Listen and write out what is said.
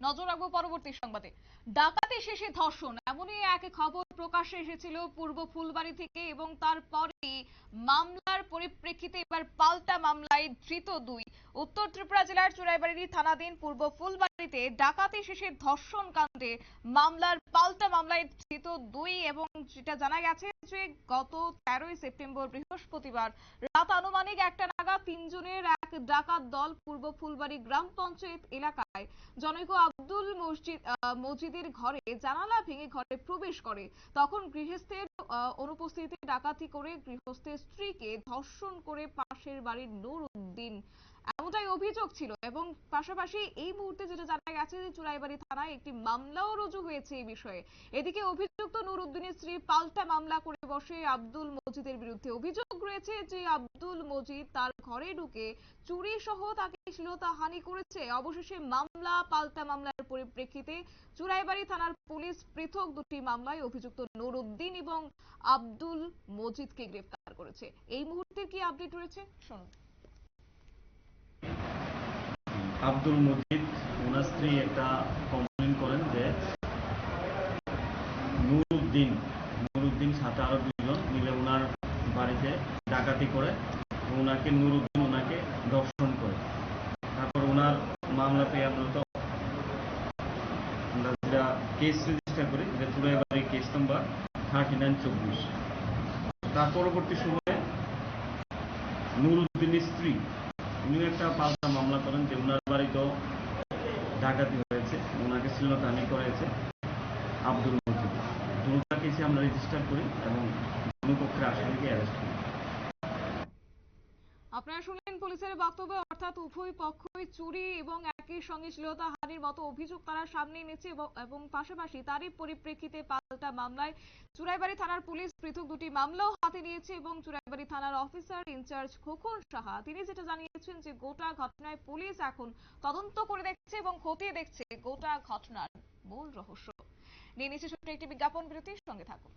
নজর রাখব পরবর্তী সংবাদে। ডাকাতি শেষে ধর্ষণ, এমনই এক খবর প্রকাশ্যে এসেছিল পূর্ব ফুলবাড়ি থেকে এবং তারপরে মামলার পরিপ্রেক্ষিতে এবার পাল্টা মামলায় ধৃত দুই। উত্তর ত্রিপুরা জেলার চুরাইবাড়ির থানাধীন পূর্ব ফুলবাড়িতে ডাকাতি শেষে ধর্ষণ কাণ্ডে মামলার পাল্টা মামলায় ধৃত দুই এবং যেটা জানা গেছে যে গত তেরোই সেপ্টেম্বর বৃহস্পতিবার রাত আনুমানিক একটা নাগাদ তিনজনের এক ডাকাত দল পূর্ব ফুলবাড়ি গ্রাম পঞ্চায়েত এলাকায় জনৈক আব্দুল মসজিদ আহ, মজিদের ঘরে জানালা ভেঙে ঘরে প্রবেশ করে। তখন গৃহস্থের অনুপস্থিতিতে ডাকাতি করে গৃহস্থের স্ত্রীকে ধর্ষণ করে পাশের বাড়ির নূর উদ্দিন। এমনটাই অভিযোগ ছিল এবং পাশাপাশি এই মুহূর্তে যেটা জানা গেছে যে চুরাইবাড়ি থানায় একটি মামলাও রুজু হয়েছে এই বিষয়ে। এদিকে অভিযুক্ত নুর উদ্দিনের স্ত্রী পাল্টা মামলা করে বসে আব্দুল মজিদের বিরুদ্ধে। অভিযোগ রয়েছে যে আব্দুল মজিদ তার ঘরে ঢুকে চুরি সহ তাকে শ্লীলতা হানি করেছে। অবশেষে মামলা, পাল্টা মামলার পরিপ্রেক্ষিতে চুরাইবাড়ি থানার পুলিশ পৃথক দুটি মামলায় অভিযুক্ত নুর উদ্দিন এবং আব্দুল মজিদকে গ্রেফতার করেছে। এই মুহূর্তে কি আপডেট রয়েছে? শুনুন। আব্দুল মজিদ, ওনার স্ত্রী একটা কমপ্লেন করেন যে নুরুদ্দিন নুরুদ্দিন সাথে আরও দুজন মিলে ওনার বাড়িতে ডাকাতি করে ওনাকে, নুরুদ্দিন ওনাকে দর্শন করে। তারপর ওনার মামলাতে আমরা তো আমরা কেস রেজিস্টার করি যেটা Churaibari case number thirty nine চব্বিশ। তার পরবর্তী সময়ে নুরুদ্দিনের স্ত্রী উনি একটা পাল্টা মামলা করেন যে ওনার বাড়িতেও ডাকাতি হয়েছে ওনাকে শ্লীলতাহানি করেছে আব্দুল মজিদ দুটা কেসে আমরা রেজিস্টার করি এবং দুই পক্ষের আসামিকে অ্যারেস্ট করি। আপনারা শুনলেন পুলিশের বক্তব্য, অর্থাৎ উভয় পক্ষই চুরি এবং একই সঙ্গে শ্লীলতা হানির মতো অভিযোগ তারা সামনে এনেছে এবং পাশাপাশি তারই পরিপ্রেক্ষিতে পাল্টা মামলায় চুরাইবাড়ি থানার পুলিশ পৃথক দুটি মামলাও হাতে নিয়েছে এবং চুরাইবাড়ি থানার অফিসার ইনচার্জ খোকন সাহা। তিনি যেটা জানিয়েছেন যে গোটা ঘটনায় পুলিশ এখন তদন্ত করে দেখছে এবং খতিয়ে দেখছে গোটা ঘটনার মূল রহস্য। নিয়ে নিচ্ছে ছোট্ট একটি বিজ্ঞাপন বিরতির সঙ্গে থাকুন।